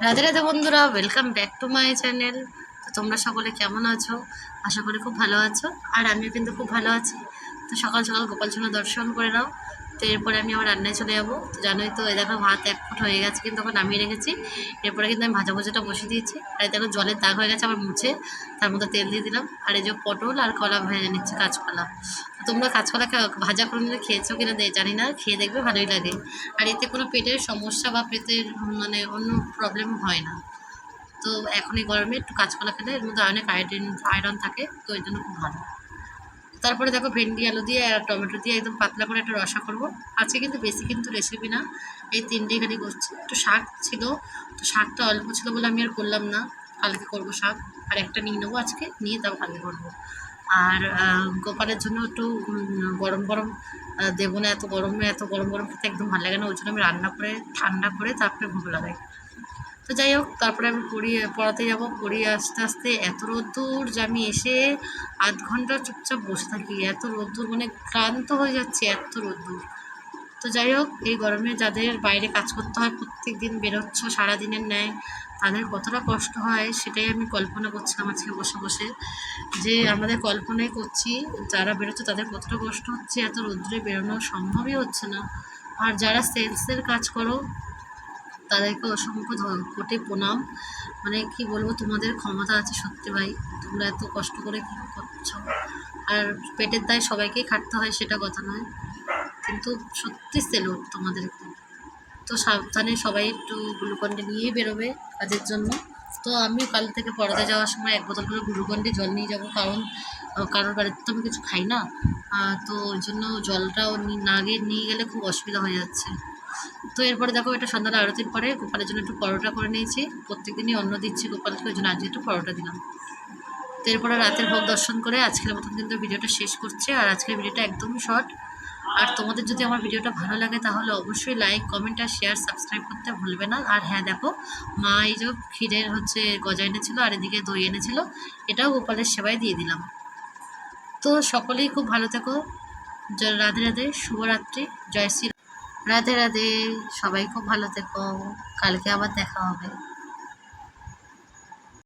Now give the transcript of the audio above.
রাধে রাধে বন্ধুরা welcome back to my channel তো তোমরা সকলে কেমন আছো? আশা করি খুব ভালো আছো। আর আমিও কিন্তু খুব ভালো আছি। তো সকাল সকাল গোপাল দর্শন করে নাও। তো এরপরে আমি আমার রান্নায় চলে যাব। তো জানোই তো, এই দেখো ভাত এক ফুট হয়ে গেছে, কিন্তু ওখানে নামিয়ে রেখেছি। এরপরে কিন্তু আমি ভাজা ভুজাটা বসিয়ে দিয়েছি। আর দেখো জলের দাগ হয়ে গেছে, আবার মুছে তার মধ্যে তেল দিয়ে দিলাম। আর এই যে পটল আর কলা ভেজে নিচ্ছে, কাঁচকলা। তোমরা কাঁচকলা ভাজা করে নিলে খেয়েছো কিনা জানি না, খেয়ে দেখবে ভালোই লাগে। আর এতে কোনো পেটের সমস্যা বা পেটের মানে অন্য প্রবলেম হয় না। তো এখন এই গরমে একটু কাঁচকলা খেলে, এর মধ্যে অনেক আয়োডিন আয়রন থাকে, তো ওই জন্য খুব ভালো। তারপরে দেখো ভেন্ডি, আলু দিয়ে আর টমেটো দিয়ে একদম পাতলা করে একটা রসা করব। আজকে কিন্তু বেশি কিন্তু রেসিপি না, এই তিনটেই খালি করছি। একটু শাক ছিল, তো শাকটা অল্প ছিল বলে আমি আর করলাম না। কালকে করব শাক, আর একটা নিয়ে নেব আজকে, নিয়ে তাও কালকে করব। আর গোপালের জন্য একটু গরম গরম দেবো না, এত গরমে, এত গরম গরম খেতে একদম ভালো লাগে না, ওই জন্য আমি রান্না করে, ঠান্ডা করে তারপরে ভোগ লাগাই। তো যাই হোক, তারপরে আমি পড়িয়ে, পড়াতে যাব। পড়িয়ে আস্তে আস্তে এত রোদ্দুর যে আমি এসে আধ ঘণ্টা চুপচাপ বসে থাকি। এত রোদ্দুর মানে ক্লান্ত হয়ে যাচ্ছে, এত রোদ্দুর। তো যাই হোক, এই গরমে যাদের বাইরে কাজ করতে হয় প্রত্যেক দিন বেরোচ্ছ সারাদিনের ন্যায়, তাদের কতটা কষ্ট হয় সেটাই আমি কল্পনা করছিলাম আজকে বসে বসে। যে আমাদের কল্পনাই করছি, যারা বেরোচ্ছে তাদের কতটা কষ্ট হচ্ছে, এত রোদ্দুরে বেরোনো সম্ভবই হচ্ছে না। আর যারা সেলসের কাজ করো তাদেরকে অসংখ্য কোটি প্রণাম। মানে কি বলব, তোমাদের ক্ষমতা আছে সত্যি ভাই। তোমরা এত কষ্ট করে কী করছ? আর পেটের দায় সবাইকেই খাটতে হয়, সেটা কথা নয়। কিন্তু সত্যি সেলুট তোমাদেরকে। তো সাবধানে সবাই একটু গ্লুকন্ডি নিয়েই বেরোবে কাজের জন্য। তো আমি কাল থেকে পড়াতে যাওয়ার সময় এক বোতল করে গ্লুকন্ডি জল নিয়ে যাব। কারণ কারোর বাড়িতে তো আমি কিছু খাই না। তো ওই জন্য জলটাও না গিয়ে নিয়ে গেলে খুব অসুবিধা হয়ে যাচ্ছে। তো এরপরে দেখো এটা সন্ধ্যার আরতির পরে গোপালের জন্য একটু পরোটা করে নিয়েছি। প্রত্যেক দিনই অন্ন দিচ্ছি গোপালকে, ওই জন্য আজকে একটু পরোটা দিলাম। তো এরপরে রাতের ভোগ দর্শন করে আজকের মতন কিন্তু ভিডিওটা শেষ করছে। আর আজকের ভিডিওটা একদমই শর্ট। আর তোমাদের যদি আমার ভিডিওটা ভালো লাগে তাহলে অবশ্যই লাইক, কমেন্ট আর শেয়ার সাবস্ক্রাইব করতে ভুলবে না। আর হ্যাঁ দেখো, মা এই যে ক্ষীরের হচ্ছে গজা এনেছিল আর এদিকে দই এনেছিল, এটাও গোপালের সেবায় দিয়ে দিলাম। তো সকলেই খুব ভালো থেকো। রাধে রাধে, শুভরাত্রি, জয় শ্রী রাধে রাধে। সবাই খুব ভালো থেকো। কালকে আবার দেখা হবে।